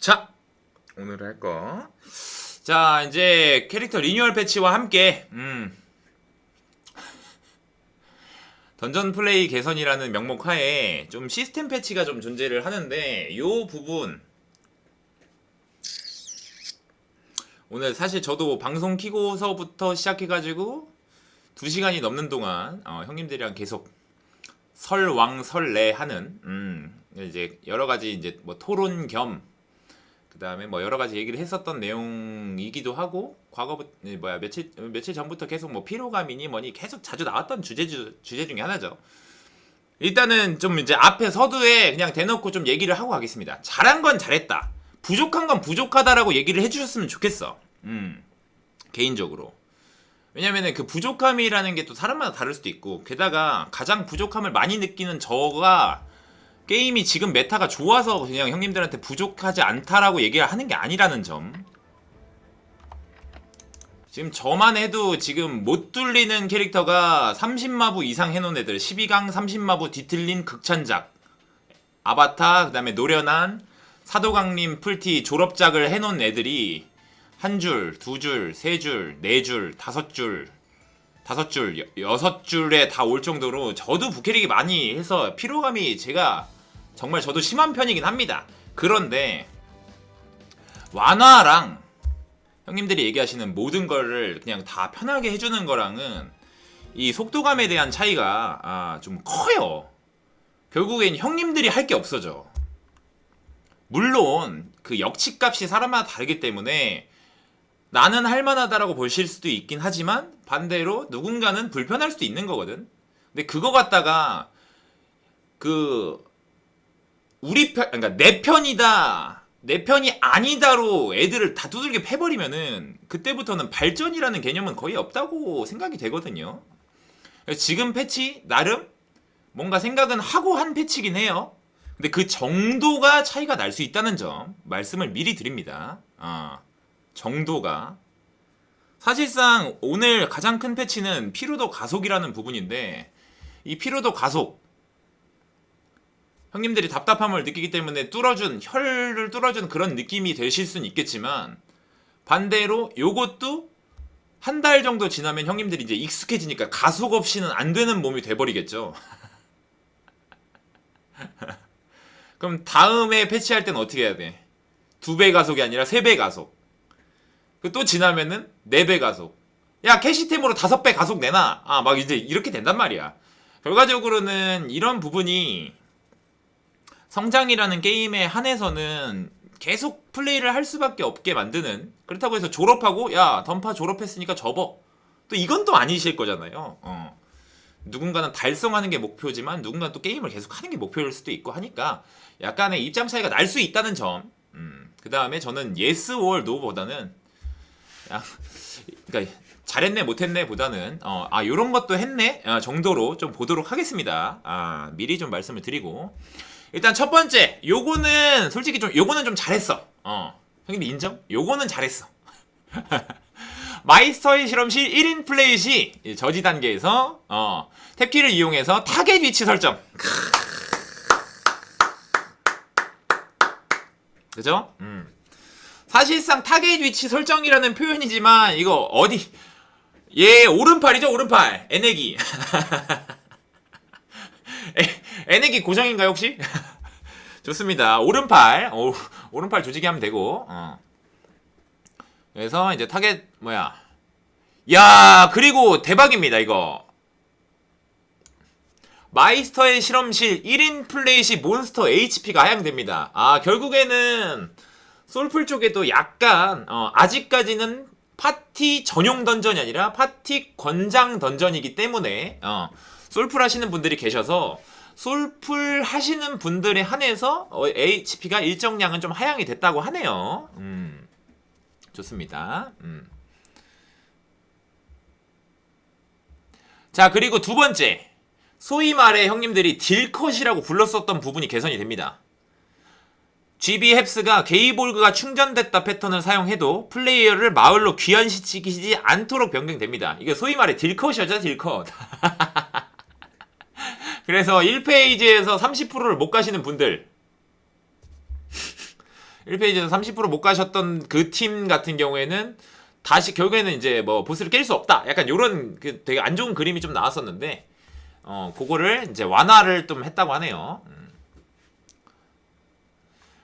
자, 오늘 할 거. 자, 이제 캐릭터 리뉴얼 패치와 함께, 음. 던전 플레이 개선이라는 명목 하에 좀 시스템 패치가 좀 존재를 하는데, 요 부분. 오늘 사실 저도 방송 키고서부터 시작해가지고, 2시간이 넘는 동안, 어, 형님들이랑 계속 설왕 설래 하는, 음, 이제 여러 가지 이제 뭐 토론 겸, 그 다음에 뭐 여러 가지 얘기를 했었던 내용이기도 하고 과거부터 뭐야 며칠 며칠 전부터 계속 뭐 피로감이니 뭐니 계속 자주 나왔던 주제 주, 주제 중에 하나죠. 일단은 좀 이제 앞에 서두에 그냥 대놓고 좀 얘기를 하고 가겠습니다. 잘한 건 잘했다. 부족한 건 부족하다라고 얘기를 해주셨으면 좋겠어. 음 개인적으로. 왜냐면은 그 부족함이라는 게 또 사람마다 다를 수도 있고 게다가 가장 부족함을 많이 느끼는 저가 게임이 지금 메타가 좋아서 그냥 형님들한테 부족하지 않다라고 얘기를 하는 게 아니라는 점. 지금 저만 해도 지금 못 뚫리는 캐릭터가 30마부 이상 해놓은 애들 12강 30마부 뒤틀린 극찬작 아바타 그 다음에 노련한 사도강림 풀티 졸업작을 해놓은 애들이 한 줄, 두 줄, 세 줄, 네 줄, 다섯 줄, 다섯 줄, 여- 여섯 줄에 다 올 정도로 저도 부캐릭이 많이 해서 피로감이 제가 정말 저도 심한 편이긴 합니다. 그런데 완화랑 형님들이 얘기하시는 모든 거를 그냥 다 편하게 해주는 거랑은 이 속도감에 대한 차이가 아, 좀 커요. 결국엔 형님들이 할 게 없어져. 물론 그 역치값이 사람마다 다르기 때문에 나는 할만하다라고 보실 수도 있긴 하지만 반대로 누군가는 불편할 수도 있는 거거든. 근데 그거 갖다가 그 우리 편, 그러니까 내 편이다, 내 편이 아니다로 애들을 다 두들겨 패버리면은 그때부터는 발전이라는 개념은 거의 없다고 생각이 되거든요. 지금 패치 나름 뭔가 생각은 하고 한 패치긴 해요. 근데 그 정도가 차이가 날 수 있다는 점 말씀을 미리 드립니다. 아, 정도가 사실상 오늘 가장 큰 패치는 피로도 가속이라는 부분인데 이 피로도 가속 형님들이 답답함을 느끼기 때문에 뚫어준 혈을 뚫어준 그런 느낌이 되실 수는 있겠지만 반대로 요것도 한 달 정도 지나면 형님들이 이제 익숙해지니까 가속 없이는 안 되는 몸이 돼버리겠죠. 그럼 다음에 패치할 때는 어떻게 해야 돼? 두 배 가속이 아니라 세 배 가속. 그또 지나면은 네 배 가속. 야 캐시템으로 다섯 배 가속 내놔. 아 막 이제 이렇게 된단 말이야. 결과적으로는 이런 부분이 성장이라는 게임에 한해서는 계속 플레이를 할 수밖에 없게 만드는 그렇다고 해서 졸업하고 야 던파 졸업했으니까 접어. 또 이건 또 아니실 거잖아요. 어. 누군가는 달성하는 게 목표지만 누군가는 또 게임을 계속 하는 게 목표일 수도 있고 하니까 약간의 입장 차이가 날 수 있다는 점. 음. 그 다음에 저는 yes no보다는 야, 그러니까 잘했네 못했네 보다는 어, 아 요런 것도 했네 아, 정도로 좀 보도록 하겠습니다. 아 미리 좀 말씀을 드리고 일단 첫 번째 요거는 솔직히 좀 요거는 좀 잘했어 어 형님 인정? 요거는 잘했어 마이스터의 실험실 1인 플레이 시 저지 단계에서 어 탭키를 이용해서 타겟 위치 설정 그죠? 음. 사실상 타겟 위치 설정이라는 표현이지만 이거 어디 얘 오른팔이죠 오른팔 에- 에네기 고정인가요 혹시? 좋습니다. 오른팔. 오, 오른팔 조직이 하면 되고. 어. 그래서 이제 타겟 뭐야? 야 그리고 대박입니다 이거. 마이스터의 실험실 1인 플레이 시 몬스터 HP가 하향됩니다. 아 결국에는 솔풀 쪽에도 약간 어, 아직까지는 파티 전용 던전이 아니라 파티 권장 던전이기 때문에 어, 솔풀 하시는 분들이 계셔서 솔풀 하시는 분들에 한해서 어, HP가 일정량은 좀 하향이 됐다고 하네요. 음, 좋습니다. 음. 자 그리고 두 번째 소위 말해 형님들이 딜컷이라고 불렀었던 부분이 개선이 됩니다. GB 헵스가 게이볼그가 충전됐다 패턴을 사용해도 플레이어를 마을로 귀환시키지 않도록 변경됩니다. 이게 소위 말해 딜컷이었죠, 딜컷. 그래서 1페이지에서 30%를 못 가시는 분들 1페이지에서 30%못 가셨던 그 팀 같은 경우에는 다시 결국에는 이제 뭐 보스를 깰 수 없다. 약간 요런 그 되게 안 좋은 그림이 좀 나왔었는데 어 그거를 이제 완화를 좀 했다고 하네요.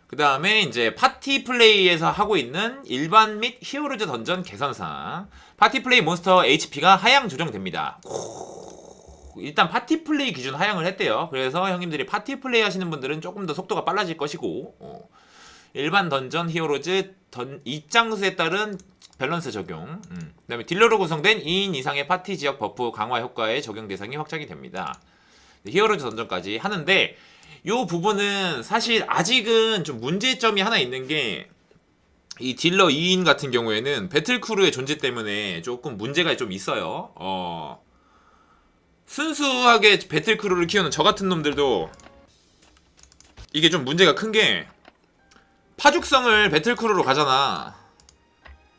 그 다음에 이제 파티 플레이에서 하고 있는 일반 및 히어로즈 던전 개선상 파티 플레이 몬스터 HP가 하향 조정됩니다. 일단 파티 플레이 기준 하향을 했대요. 그래서 형님들이 파티 플레이 하시는 분들은 조금 더 속도가 빨라질 것이고 어, 일반 던전 히어로즈 던 입장수에 따른 밸런스 적용. 음. 그 다음에 딜러로 구성된 2인 이상의 파티 지역 버프 강화 효과의 적용 대상이 확장이 됩니다. 히어로즈 던전까지 하는데 요 부분은 사실 아직은 좀 문제점이 하나 있는 게 이 딜러 2인 같은 경우에는 배틀크루의 존재 때문에 조금 문제가 좀 있어요. 어. 순수하게 배틀크루를 키우는 저 같은 놈들도 이게 좀 문제가 큰 게 파죽성을 배틀크루로 가잖아.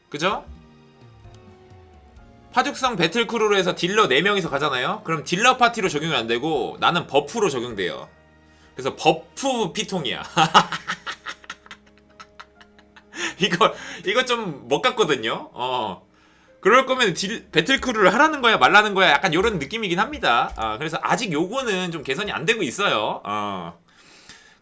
그죠? 파죽성 배틀크루로 해서 딜러 4명이서 가잖아요? 그럼 딜러 파티로 적용이 안 되고 나는 버프로 적용돼요. 그래서 버프 피통이야. 이거 이거 좀못 같거든요. 어. 그럴 거면 딜, 배틀크루를 하라는 거야 말라는 거야 약간 이런 느낌이긴 합니다. 아, 그래서 아직 요거는 좀 개선이 안 되고 있어요. 어.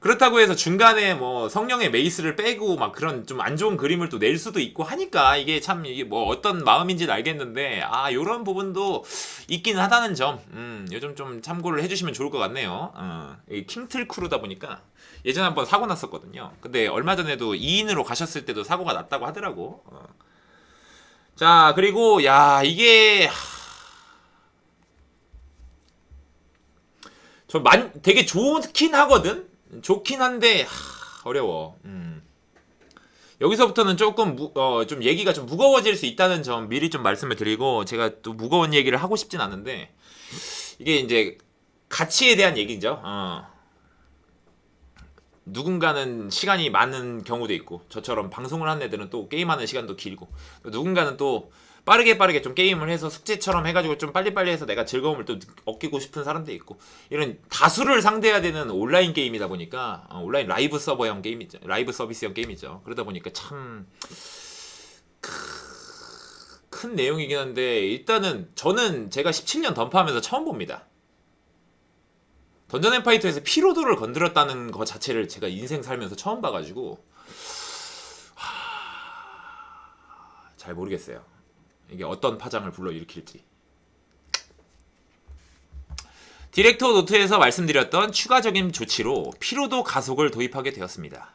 그렇다고 해서 중간에 뭐 성령의 메이스를 빼고 막 그런 좀 안 좋은 그림을 또 낼 수도 있고 하니까 이게 참 이게 뭐 어떤 마음인지는 알겠는데 아 요런 부분도 있긴 하다는 점 음, 요즘 좀 참고를 해주시면 좋을 것 같네요. 어, 이 킹틀 크루다 보니까 예전에 한번 사고 났었거든요. 근데 얼마 전에도 2인으로 가셨을 때도 사고가 났다고 하더라고. 어. 자 그리고 야 이게 저만 되게 좋긴 하거든. 좋긴 한데 하, 어려워. 음. 여기서부터는 조금 무, 어, 좀 얘기가 좀 무거워질 수 있다는 점 미리 좀 말씀을 드리고 제가 또 무거운 얘기를 하고 싶진 않은데 이게 이제 가치에 대한 얘기죠. 어. 누군가는 시간이 많은 경우도 있고 저처럼 방송을 하는 애들은 또 게임하는 시간도 길고 또 누군가는 또 빠르게 빠르게 좀 게임을 해서 숙제처럼 해가지고 좀 빨리빨리 해서 내가 즐거움을 또 얻기고 싶은 사람도 있고 이런 다수를 상대해야 되는 온라인 게임이다 보니까 어, 온라인 라이브 서버형 게임이죠. 라이브 서비스형 게임이죠. 그러다 보니까 참 큰 내용이긴 한데 일단은 저는 제가 17년 던파하면서 처음 봅니다 던전 앤 파이터에서 피로도를 건드렸다는 것 자체를 제가 인생 살면서 처음 봐가지고 하... 잘 모르겠어요. 이게 어떤 파장을 불러일으킬지. 디렉터 노트에서 말씀드렸던 추가적인 조치로 피로도 가속을 도입하게 되었습니다.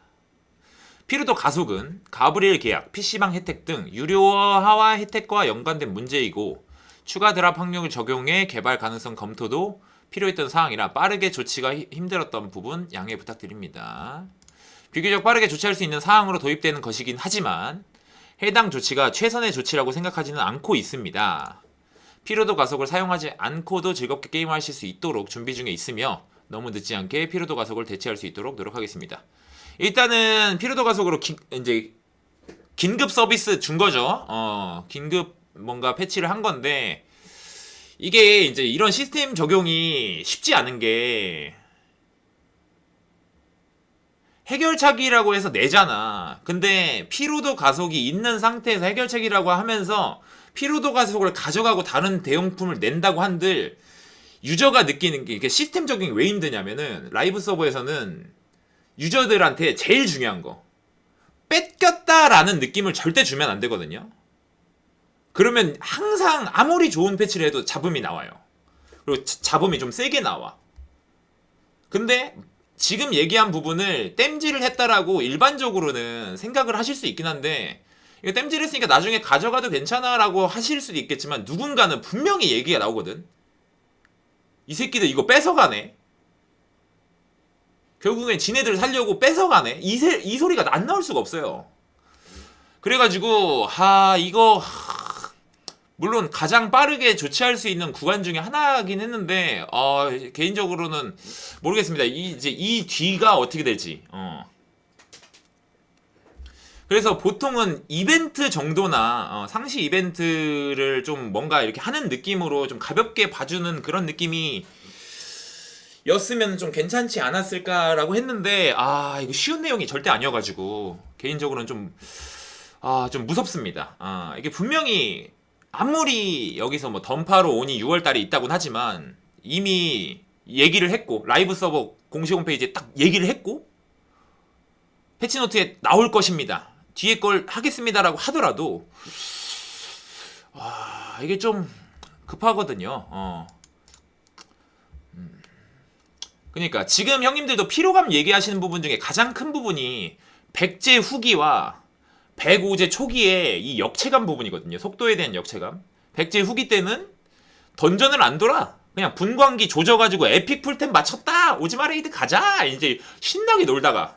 피로도 가속은 가브리엘 계약, PC방 혜택 등 유료화와 혜택과 연관된 문제이고 추가 드랍 확률 적용의 개발 가능성 검토도 필요했던 사항이라 빠르게 조치가 히- 힘들었던 부분 양해 부탁드립니다. 비교적 빠르게 조치할 수 있는 사항으로 도입되는 것이긴 하지만 해당 조치가 최선의 조치라고 생각하지는 않고 있습니다. 피로도 가속을 사용하지 않고도 즐겁게 게임하실 수 있도록 준비 중에 있으며 너무 늦지 않게 피로도 가속을 대체할 수 있도록 노력하겠습니다. 일단은 피로도 가속으로 기, 이제 긴급 서비스 준 거죠. 어, 긴급 뭔가 패치를 한 건데 이게 이제 이런 시스템 적용이 쉽지 않은 게 해결책이라고 해서 내잖아. 근데 피로도 가속이 있는 상태에서 해결책이라고 하면서 피로도 가속을 가져가고 다른 대용품을 낸다고 한들 유저가 느끼는 게 이게 시스템적인 게왜 힘드냐면은 라이브 서버에서는 유저들한테 제일 중요한 거 뺏겼다라는 느낌을 절대 주면 안 되거든요. 그러면 항상 아무리 좋은 패치를 해도 잡음이 나와요. 그리고 자- 잡음이 좀 세게 나와. 근데 지금 얘기한 부분을 땜질을 했다라고 일반적으로는 생각을 하실 수 있긴 한데 이거 땜질 했으니까 나중에 가져가도 괜찮아라고 하실 수도 있겠지만 누군가는 분명히 얘기가 나오거든. 이 새끼들 이거 뺏어가네. 결국엔 지네들 살려고 뺏어가네. 이, 세, 이 소리가 안 나올 수가 없어요. 그래가지고 하 이거 하, 물론 가장 빠르게 조치할 수 있는 구간 중에 하나긴 했는데 어, 개인적으로는 모르겠습니다. 이 이제 이 뒤가 어떻게 될지. 어. 그래서 보통은 이벤트 정도나 어, 상시 이벤트를 좀 뭔가 이렇게 하는 느낌으로 좀 가볍게 봐주는 그런 느낌이 였으면 좀 괜찮지 않았을까라고 했는데 아 이거 쉬운 내용이 절대 아니어가지고 개인적으로는 좀 아, 좀 무섭습니다. 아, 이게 분명히 아무리 여기서 뭐 던파로 온이 6월 달에 있다곤 하지만 이미 얘기를 했고 라이브 서버 공식 홈페이지에 딱 얘기를 했고 패치노트에 나올 것입니다. 뒤에 걸 하겠습니다라고 하더라도 와, 이게 좀 급하거든요. 어. 음. 그러니까 지금 형님들도 피로감 얘기하시는 부분 중에 가장 큰 부분이 백제 후기와 105제 초기에 이 역체감 부분이거든요. 속도에 대한 역체감. 백제 후기 때는 던전을 안 돌아. 그냥 분광기 조져가지고 에픽 풀템 맞췄다. 오지마 레이드 가자. 이제 신나게 놀다가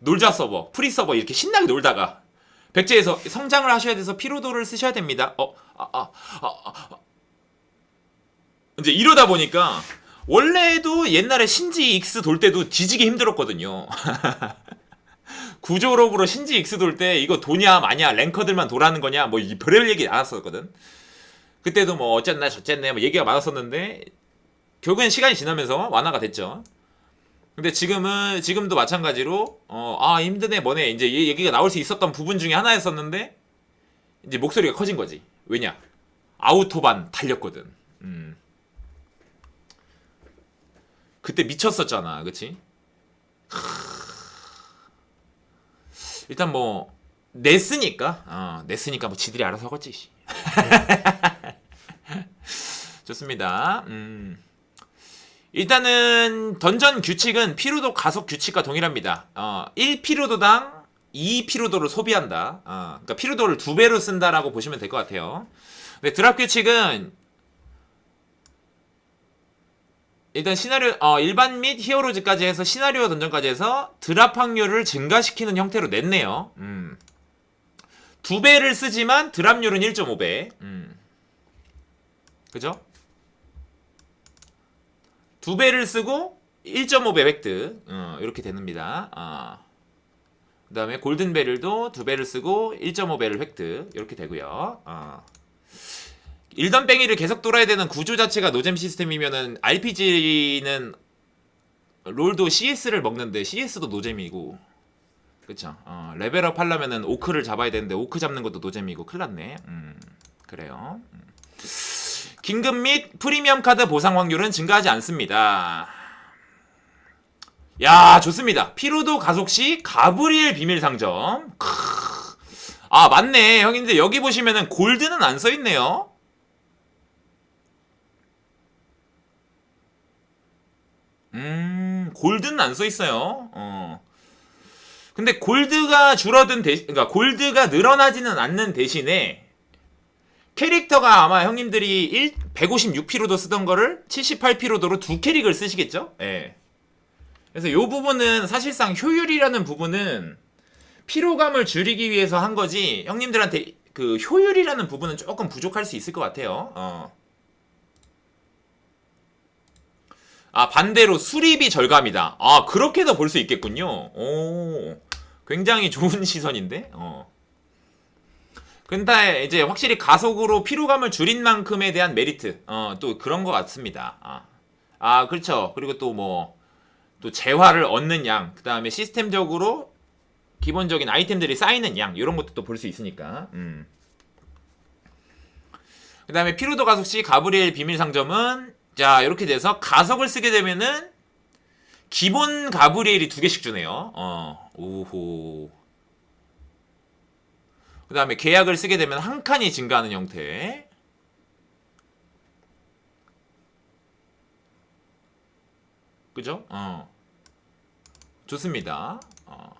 놀자 서버, 프리 서버 이렇게 신나게 놀다가 백제에서 성장을 하셔야 돼서 피로도를 쓰셔야 됩니다. 어, 아, 아, 아, 아, 아. 이제 이러다 보니까 원래도 옛날에 신지 익스 돌 때도 뒤지게 힘들었거든요. 구조록으로 신지 익스 돌 때 이거 도냐 마냐 랭커들만 도라는 거냐 뭐 이 별의별 얘기 안 했었거든. 그때도 뭐 어쨌나 저쨌네 뭐 얘기가 많았었는데 결국엔 시간이 지나면서 완화가 됐죠. 근데 지금은 지금도 마찬가지로 어 아 힘드네 뭐네 이제 이 얘기가 나올 수 있었던 부분 중에 하나였었는데 이제 목소리가 커진 거지. 왜냐? 아우토반 달렸거든. 음. 그때 미쳤었잖아, 그치? 일단 뭐 냈으니까 어, 냈으니까 뭐 지들이 알아서 하겠지. 씨. 좋습니다. 음. 일단은 던전 규칙은 피로도 가속 규칙과 동일합니다. 어, 1피로도당 2피로도를 소비한다. 어, 그러니까 피로도를 두 배로 쓴다라고 보시면 될 것 같아요. 근데 드랍 규칙은 일단 시나리오 어, 일반 및 히어로즈까지 해서 시나리오 던전까지 해서 드랍 확률을 증가시키는 형태로 냈네요. 음. 두 배를 쓰지만 드랍률은 1.5배. 음. 그죠? 두 배를 쓰고 1.5배 획득. 어, 이렇게 됩니다. 어. 그 다음에 골든 베릴도 두 배를 쓰고 1.5배를 획득. 이렇게 되고요. 어. 일던 뺑이를 계속 돌아야 되는 구조 자체가 노잼 시스템이면은 RPG는 롤도 CS를 먹는데 CS도 노잼이고. 그쵸. 어, 레벨업 하려면은 오크를 잡아야 되는데 오크 잡는 것도 노잼이고. 큰일났네. 음, 그래요. 음. 긴급 및 프리미엄 카드 보상 확률은 증가하지 않습니다. 야 좋습니다. 피로도 가속 시 가브리엘 비밀 상점. 크으. 아 맞네. 형님들 여기 보시면은 골드는 안 써있네요 음, 골드는 안 써 있어요. 어. 근데 골드가 줄어든 대 그러니까 골드가 늘어나지는 않는 대신에 캐릭터가 아마 형님들이 1 156피로도 쓰던 거를 78피로도로 두 캐릭을 쓰시겠죠? 예. 그래서 요 부분은 사실상 효율이라는 부분은 피로감을 줄이기 위해서 한 거지 형님들한테 그 효율이라는 부분은 조금 부족할 수 있을 것 같아요. 어. 아 반대로 수리비 절감이다. 아 그렇게도 볼 수 있겠군요. 오 굉장히 좋은 시선인데. 어. 근데 이제 확실히 가속으로 피로감을 줄인 만큼에 대한 메리트 어 또 그런 것 같습니다. 아, 아 그렇죠. 그리고 또 뭐 또 재화를 얻는 양, 그 다음에 시스템적으로 기본적인 아이템들이 쌓이는 양 이런 것도 또 볼 수 있으니까. 음. 그 다음에 피로도 가속 시 가브리엘 비밀 상점은 자 이렇게 돼서 가속을 쓰게 되면은 기본 가브리엘이 두 개씩 주네요. 어, 오호. 그 다음에 계약을 쓰게 되면 한 칸이 증가하는 형태. 그죠? 어. 좋습니다. 어.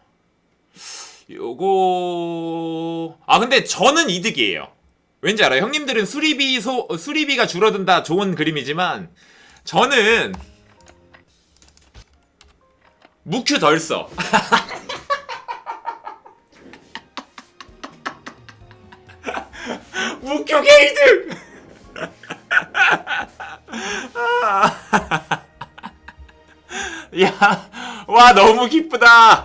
요거 아 근데 저는 이득이에요. 왠지 알아요? 형님들은 수리비 소 수리비가 줄어든다 좋은 그림이지만 저는 무큐 덜 써. 무큐 게이드. 야, 와 너무 기쁘다.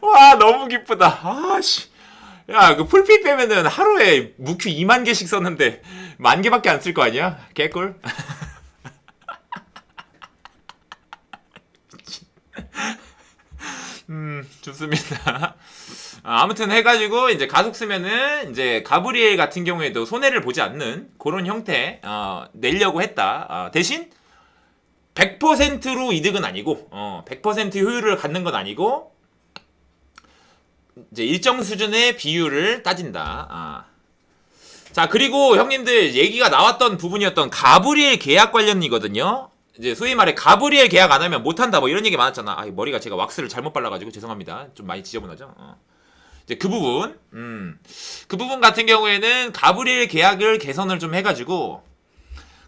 와 너무 기쁘다. 아씨. 야, 그 풀피 빼면은 하루에 무큐 2만 개씩 썼는데 만 개밖에 안 쓸 거 아니야? 개꿀. 음, 좋습니다. 아, 아무튼 해가지고 이제 가속 쓰면은 이제 가브리엘 같은 경우에도 손해를 보지 않는 그런 형태 어, 내려고 했다. 어, 대신 100%로 이득은 아니고 어, 100% 효율을 갖는 건 아니고 이제 일정 수준의 비율을 따진다. 아. 자 그리고 형님들 얘기가 나왔던 부분이었던 가브리엘 계약 관련이거든요. 이제 소위 말해 가브리엘 계약 안 하면 못 한다 뭐 이런 얘기 많았잖아. 아 머리가 제가 왁스를 잘못 발라가지고 죄송합니다. 좀 많이 지저분하죠. 어. 이제 그 부분, 음, 그 부분 같은 경우에는 가브리엘 계약을 개선을 좀 해가지고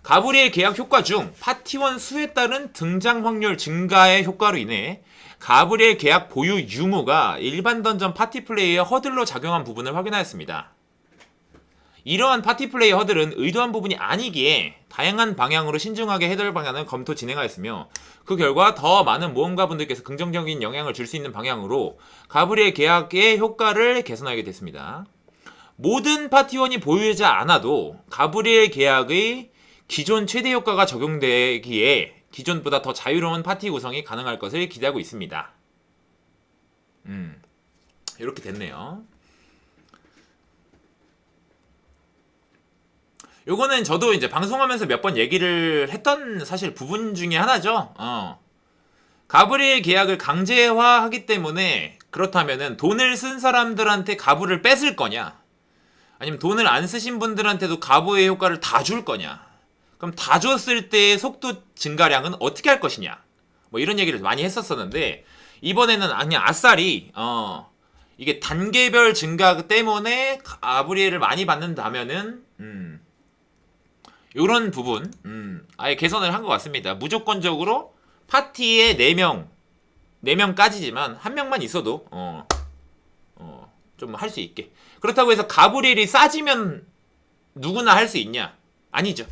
가브리엘 계약 효과 중 파티원 수에 따른 등장 확률 증가의 효과로 인해 가브리엘 계약 보유 유무가 일반 던전 파티 플레이의 허들로 작용한 부분을 확인하였습니다. 이러한 파티 플레이 허들은 의도한 부분이 아니기에 다양한 방향으로 신중하게 해결 방안을 검토 진행하였으며 그 결과 더 많은 모험가 분들께서 긍정적인 영향을 줄 수 있는 방향으로 가브리엘 계약의 효과를 개선하게 됐습니다. 모든 파티원이 보유하지 않아도 가브리엘 계약의 기존 최대 효과가 적용되기에 기존보다 더 자유로운 파티 구성이 가능할 것을 기대하고 있습니다. 음, 이렇게 됐네요. 요거는 저도 이제 방송하면서 몇 번 얘기를 했던 사실 부분 중에 하나죠. 어. 가브리엘 계약을 강제화하기 때문에 그렇다면은 돈을 쓴 사람들한테 가부를 뺏을 거냐? 아니면 돈을 안 쓰신 분들한테도 가부의 효과를 다 줄 거냐? 그럼 다 줬을 때의 속도 증가량은 어떻게 할 것이냐? 뭐 이런 얘기를 많이 했었었는데 이번에는 그냥 아싸리 어 이게 단계별 증가 때문에 가브리엘을 많이 받는다면은 음 요런 부분 음, 아예 개선을 한 것 같습니다. 무조건적으로 파티에 4명 4명까지지만 한 명만 있어도 어, 어, 좀 할 수 있게. 그렇다고 해서 가브리엘이 싸지면 누구나 할 수 있냐? 아니죠.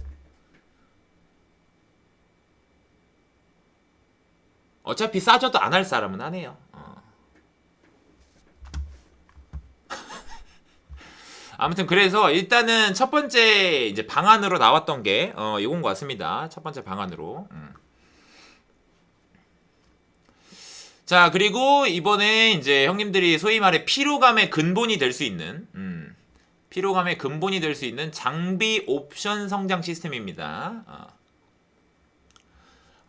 어차피 싸져도 안 할 사람은 하네요. 어. 아무튼 그래서 일단은 첫 번째 이제 방안으로 나왔던 게 어, 이건 것 같습니다. 첫 번째 방안으로. 음. 자 그리고 이번에 이제 형님들이 소위 말해 피로감의 근본이 될 수 있는 음, 피로감의 근본이 될 수 있는 장비 옵션 성장 시스템입니다. 어.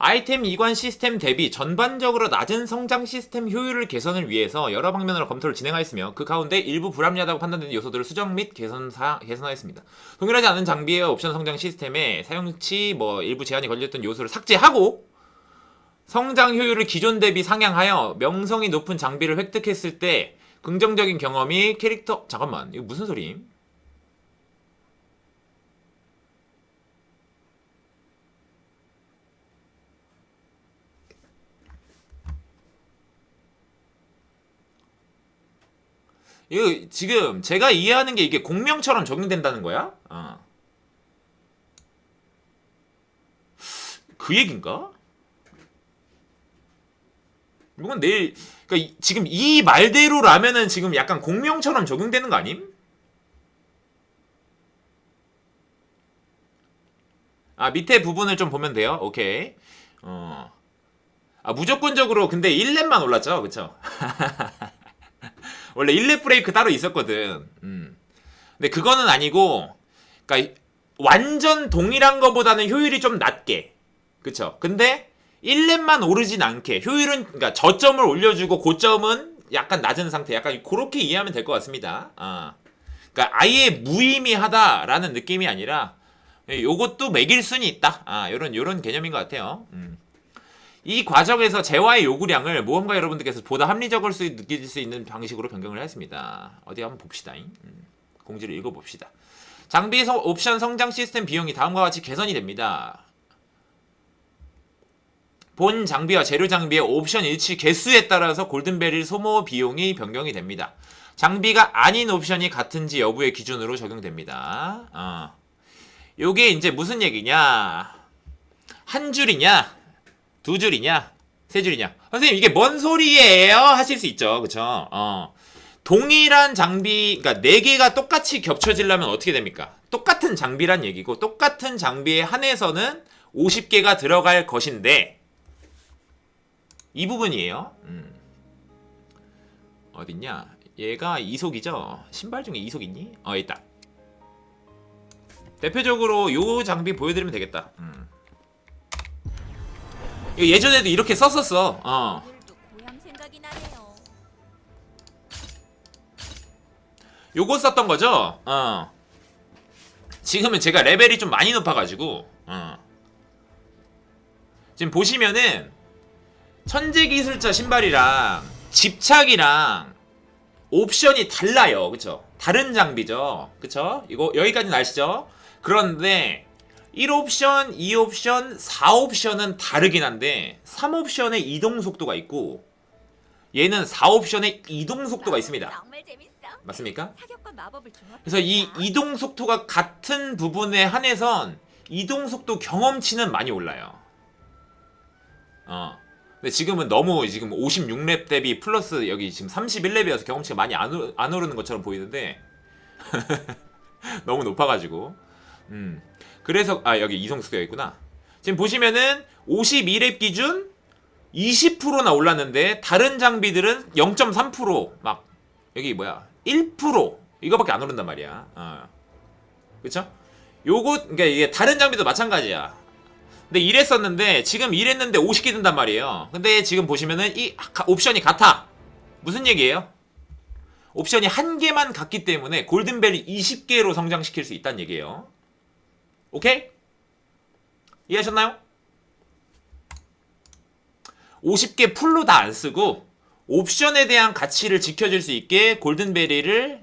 아이템 이관 시스템 대비 전반적으로 낮은 성장 시스템 효율을 개선을 위해서 여러 방면으로 검토를 진행하였으며 그 가운데 일부 불합리하다고 판단되는 요소들을 수정 및 개선 사, 개선하였습니다. 동일하지 않은 장비의 옵션 성장 시스템에 사용치 뭐 일부 제한이 걸렸던 요소를 삭제하고 성장 효율을 기존 대비 상향하여 명성이 높은 장비를 획득했을 때 긍정적인 경험이 캐릭터 잠깐만 이거 무슨 소리임? 이거 지금 제가 이해하는 게 이게 공명처럼 적용된다는 거야? 어. 그 얘긴가? 이건 내일 그러니까 이- 지금 이 말대로라면은 지금 약간 공명처럼 적용되는 거 아님? 아 밑에 부분을 좀 보면 돼요. 오케이. 어. 아 무조건적으로 근데 1렙만 올랐죠, 그쵸? 원래 1렙 브레이크 따로 있었거든. 음. 근데 그거는 아니고, 그러니까 완전 동일한 거보다는 효율이 좀 낮게, 그쵸? 근데 1렙만 오르진 않게 효율은 그러니까 저점을 올려주고 고점은 약간 낮은 상태, 약간 그렇게 이해하면 될 것 같습니다. 아, 그러니까 아예 무의미하다라는 느낌이 아니라 요것도 매길 수는 있다. 아, 요런 요런 개념인 것 같아요. 음. 이 과정에서 재화의 요구량을 모험가 여러분들께서 보다 합리적일 수 느낄 수 있는 방식으로 변경을 했습니다. 어디 한번 봅시다. 음, 공지를 읽어봅시다. 장비 성, 옵션 성장 시스템 비용이 다음과 같이 개선이 됩니다. 본 장비와 재료 장비의 옵션 일치 개수에 따라서 골든벨릴 소모 비용이 변경이 됩니다. 장비가 아닌 옵션이 같은지 여부의 기준으로 적용됩니다. 어. 요게 이제 무슨 얘기냐? 한 줄이냐? 두 줄이냐? 세 줄이냐? 선생님 이게 뭔 소리예요? 하실 수 있죠. 그쵸? 어. 동일한 장비, 그러니까 네 개가 똑같이 겹쳐지려면 어떻게 됩니까? 똑같은 장비란 얘기고 똑같은 장비에 한해서는 50개가 들어갈 것인데 이 부분이에요. 음. 어딨냐? 얘가 이속이죠. 신발 중에 이속 있니? 어 있다. 대표적으로 요 장비 보여드리면 되겠다. 음. 이거 예전에도 이렇게 썼었어. 어. 고향 생각이 나네요. 요거 썼던 거죠? 어. 지금은 제가 레벨이 좀 많이 높아가지고, 어. 지금 보시면은, 천재기술자 신발이랑 집착이랑 옵션이 달라요. 그쵸? 다른 장비죠. 그쵸? 이거, 여기까지는 아시죠? 그런데, 1옵션, 2옵션, 4옵션은 다르긴 한데, 3옵션에 이동 속도가 있고, 얘는 4옵션에 이동 속도가 있습니다. 맞습니까? 그래서 이 이동 속도가 같은 부분에 한해선 이동 속도 경험치는 많이 올라요. 어. 근데 지금은 너무 지금 56렙 대비 플러스 여기 지금 31렙이어서 경험치가 많이 안, 오- 안 오르는 것처럼 보이는데 너무 높아가지고 음 그래서 아 여기 속도가 있구나 지금 보시면은 52렙 기준 20%나 올랐는데 다른 장비들은 0.3%막 여기 뭐야 1% 이거밖에 안 오른단 말이야. 어. 그쵸? 요거 그러니까 이게 다른 장비도 마찬가지야. 근데 이랬었는데 지금 이랬는데 50개 든단 말이에요. 근데 지금 보시면은 이 가- 옵션이 같아. 무슨 얘기예요? 옵션이 한 개만 같기 때문에 골든벨이 20개로 성장시킬 수 있다는 얘기예요. 오케이? 이해하셨나요? 50개 풀로 다 안 쓰고 옵션에 대한 가치를 지켜줄 수 있게 골든베리를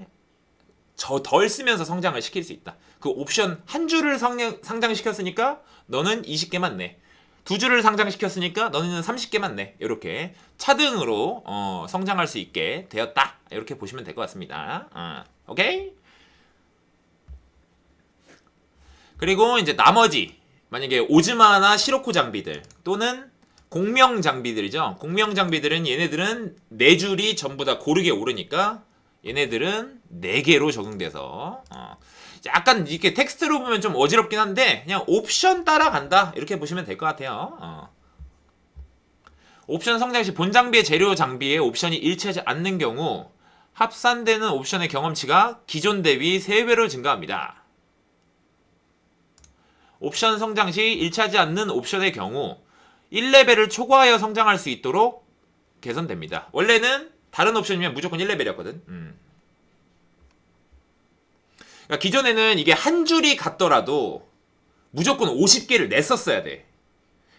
저 덜 쓰면서 성장을 시킬 수 있다. 그 옵션 한 줄을 상장시켰으니까 너는 20개만 내. 두 줄을 상장시켰으니까 너는 30개만 내. 이렇게 차등으로 어, 성장할 수 있게 되었다. 이렇게 보시면 될 것 같습니다. 어, 오케이? 그리고 이제 나머지 만약에 오즈마나 시로코 장비들 또는 공명 장비들이죠. 공명 장비들은 얘네들은 네 줄이 전부 다 고르게 오르니까 얘네들은 네 개로 적용돼서 어, 약간 이렇게 텍스트로 보면 좀 어지럽긴 한데 그냥 옵션 따라간다 이렇게 보시면 될 것 같아요. 어. 옵션 성장 시 본 장비의 재료 장비에 옵션이 일치하지 않는 경우 합산되는 옵션의 경험치가 기존 대비 3배로 증가합니다. 옵션 성장 시 일치하지 않는 옵션의 경우 1레벨을 초과하여 성장할 수 있도록 개선됩니다. 원래는 다른 옵션이면 무조건 1레벨이었거든. 음. 그러니까 기존에는 이게 한 줄이 같더라도 무조건 50개를 냈었어야 돼.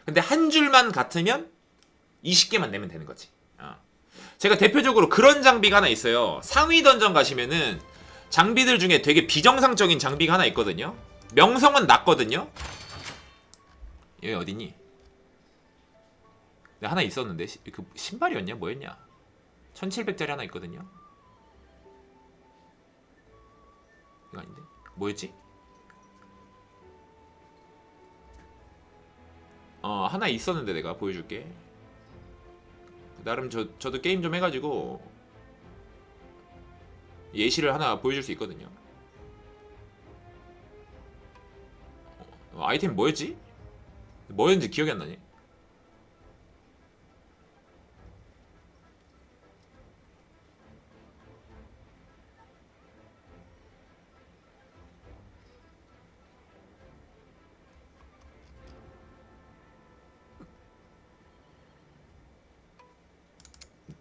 근데 한 줄만 같으면 20개만 내면 되는 거지. 어. 제가 대표적으로 그런 장비가 하나 있어요. 상위 던전 가시면은 장비들 중에 되게 비정상적인 장비가 하나 있거든요. 명성은 낮거든요. 여기 어디니? 네, 하나 있었는데. 시- 그 신발이었냐? 뭐였냐? 1700짜리 하나 있거든요? 이거 아닌데? 뭐였지? 어 하나 있었는데 내가 보여줄게. 나름 저 저도 게임 좀 해가지고 예시를 하나 보여줄 수 있거든요 어, 아이템 뭐였지 뭐였는지 기억이 안 나네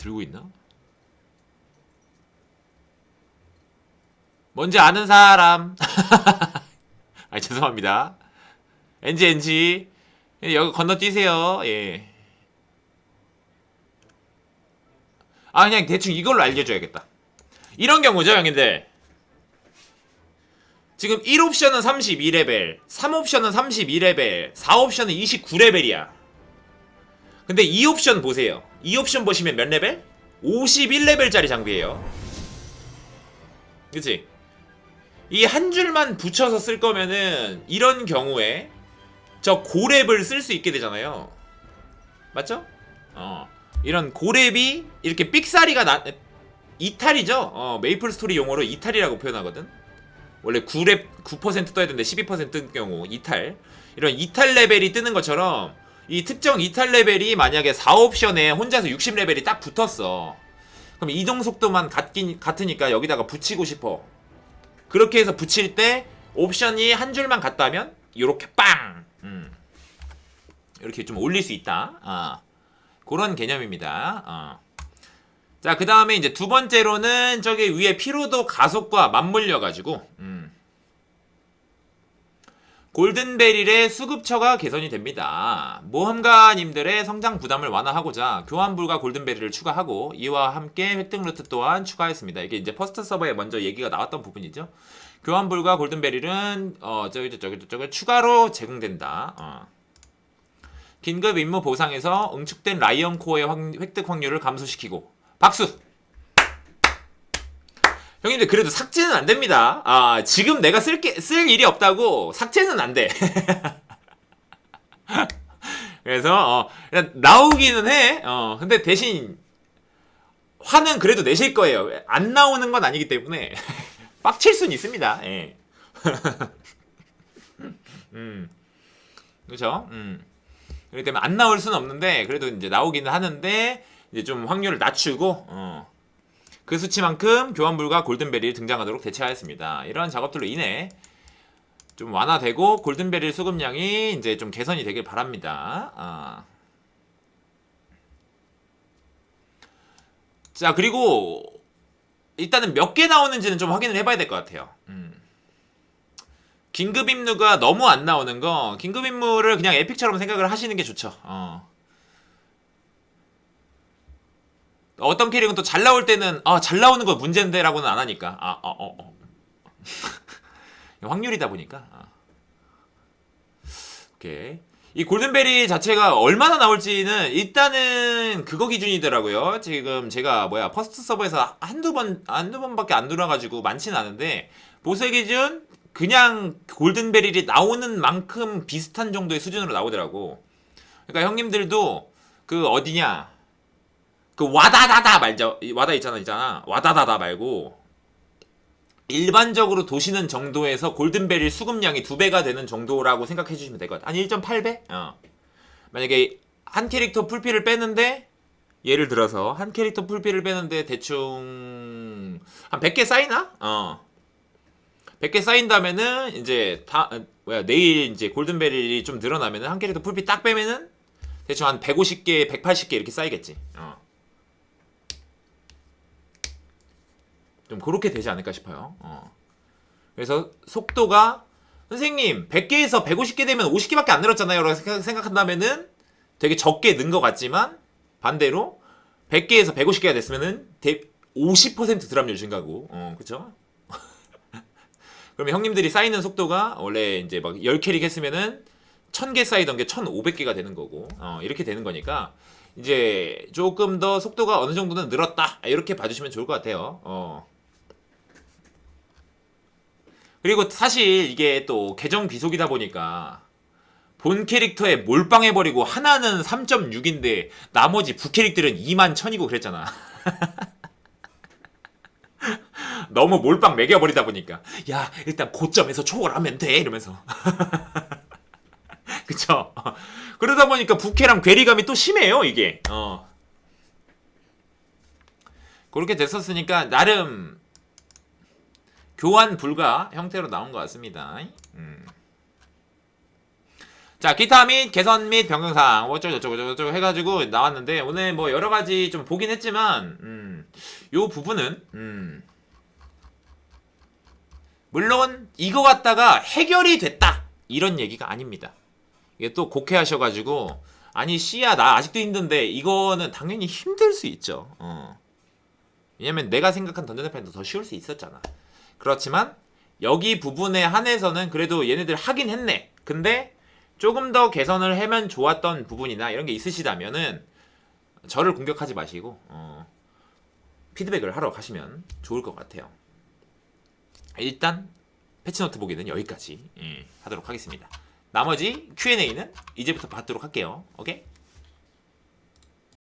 들고 있나? 뭔지 아는 사람. 아 죄송합니다. 엔지 엔지 예, 여기 건너뛰세요. 예. 아 그냥 대충 이걸로 알려줘야겠다. 이런 경우죠 형님들. 지금 1옵션은 32레벨, 3옵션은 32레벨, 4옵션은 29레벨이야. 근데 2옵션 보세요. 2옵션 보시면 몇 레벨? 51레벨짜리 장비예요. 그치? 이 한 줄만 붙여서 쓸 거면은 이런 경우에 저 고랩을 쓸 수 있게 되잖아요. 맞죠? 어. 이런 고랩이 이렇게 삑사리가 나 이탈이죠. 어, 메이플 스토리 용어로 이탈이라고 표현하거든. 원래 9랩 9% 떠야 되는데 12%뜬 경우 이탈. 이런 이탈 레벨이 뜨는 것처럼 이 특정 이탈 레벨이 만약에 4옵션에 혼자서 60레벨이 딱 붙었어. 그럼 이동 속도만 같긴 같으니까 여기다가 붙이고 싶어. 그렇게 해서 붙일 때 옵션이 한 줄만 같다면 이렇게 빵. 음. 이렇게 좀 올릴 수 있다. 아. 그런 개념입니다. 어. 자, 그 다음에 이제 두 번째로는 저기 위에 피로도 가속과 맞물려 가지고 음. 골든베릴의 수급처가 개선이 됩니다. 모험가님들의 성장 부담을 완화하고자 교환불가 골든베릴을 추가하고 이와 함께 획득 루트 또한 추가했습니다. 이게 이제 퍼스트 서버에 먼저 얘기가 나왔던 부분이죠. 교환불가 골든베릴은 어 저기 저기 저기 추가로 제공된다. 어. 긴급 임무 보상에서 응축된 라이언 코어의 확- 획득 확률을 감소시키고 박수. 형님들 그래도 삭제는 안 됩니다. 아 지금 내가 쓸게 쓸 일이 없다고 삭제는 안 돼. 그래서 어, 그냥 나오기는 해. 어 근데 대신 화는 그래도 내실 거예요. 안 나오는 건 아니기 때문에 빡칠 수는 있습니다. 예. 음 그렇죠. 음 그렇기 때문에 안 나올 수는 없는데 그래도 이제 나오기는 하는데 이제 좀 확률을 낮추고 어. 그 수치만큼 교환불가 골든베리를 등장하도록 대체하였습니다. 이러한 작업들로 인해 좀 완화되고 골든베리 수급량이 이제 좀 개선이 되길 바랍니다. 아. 자 그리고 일단은 몇 개 나오는지는 좀 확인을 해봐야 될 것 같아요. 음. 긴급 임무가 너무 안 나오는 거 긴급 임무를 그냥 에픽처럼 생각을 하시는 게 좋죠. 어. 어떤 캐릭은 또 잘 나올 때는 아 잘 나오는 거 문제인데라고는 안 하니까 아 어 어 어, 어. 확률이다 보니까 아. 오케이 이 골든베리 자체가 얼마나 나올지는 일단은 그거 기준이더라고요 지금 제가 뭐야 퍼스트 서버에서 한두 번 한두 번밖에 안 돌아가지고 많지는 않은데 보스 기준 그냥 골든베릴이 나오는 만큼 비슷한 정도의 수준으로 나오더라고 그러니까 형님들도 그 어디냐 그 와다다다. 이 와다 있잖아, 있잖아. 와다다다 말고 일반적으로 도시는 정도에서 골든벨일 수급량이 두 배가 되는 정도라고 생각해 주시면 될 것 같아. 한 1.8배? 어. 만약에 한 캐릭터 풀피를 빼는데 예를 들어서 한 캐릭터 풀피를 빼는데 대충 한 100개 쌓이나? 어. 100개 쌓인다면은 이제 다 어, 뭐야 내일 이제 골든벨이 좀 늘어나면은 한 캐릭터 풀피 딱 빼면은 대충 한 150개, 180개 이렇게 쌓이겠지. 어. 좀 그렇게 되지 않을까 싶어요. 어. 그래서 속도가 선생님 100개에서 150개 되면 50개밖에 안 늘었잖아요. 라고 생각- 생각한다면은 되게 적게 는 것 같지만 반대로 100개에서 150개가 됐으면은 대- 50% 드랍률 증가고, 어, 그쵸? 그러면 형님들이 쌓이는 속도가 원래 이제 막 10캐릭 했으면은 1000개 쌓이던 게 1500개가 되는 거고, 어, 이렇게 되는 거니까 이제 조금 더 속도가 어느 정도는 늘었다. 이렇게 봐주시면 좋을 것 같아요. 어. 그리고 사실 이게 또 계정 귀속이다 보니까 본 캐릭터에 몰빵해버리고 하나는 3.6인데 나머지 부캐릭들은 2만 1000이고 그랬잖아. 너무 몰빵 매겨버리다 보니까. 야 일단 고점에서 초월하면 돼 이러면서. 그쵸? 그러다 보니까 부캐랑 괴리감이 또 심해요 이게. 어. 그렇게 됐었으니까 나름 교환 불가 형태로 나온 것 같습니다. 음. 자 기타 및 개선 및 변경사항. 뭐 어쩌고 저쩌고 저쩌고 해가지고 나왔는데 오늘 뭐 여러 가지 좀 보긴 했지만 음, 요 부분은 음, 물론 이거 갖다가 해결이 됐다 이런 얘기가 아닙니다. 이게 또 곡해하셔가지고 아니 씨야 나 아직도 힘든데 이거는 당연히 힘들 수 있죠. 어. 왜냐면 내가 생각한 던전 패턴도 더 쉬울 수 있었잖아. 그렇지만 여기 부분에 한해서는 그래도 얘네들 하긴 했네. 근데 조금 더 개선을 하면 좋았던 부분이나 이런 게 있으시다면은 저를 공격하지 마시고 어, 피드백을 하러 가시면 좋을 것 같아요. 일단 패치노트 보기는 여기까지 예, 하도록 하겠습니다. 나머지 Q&A는 이제부터 받도록 할게요. 오케이?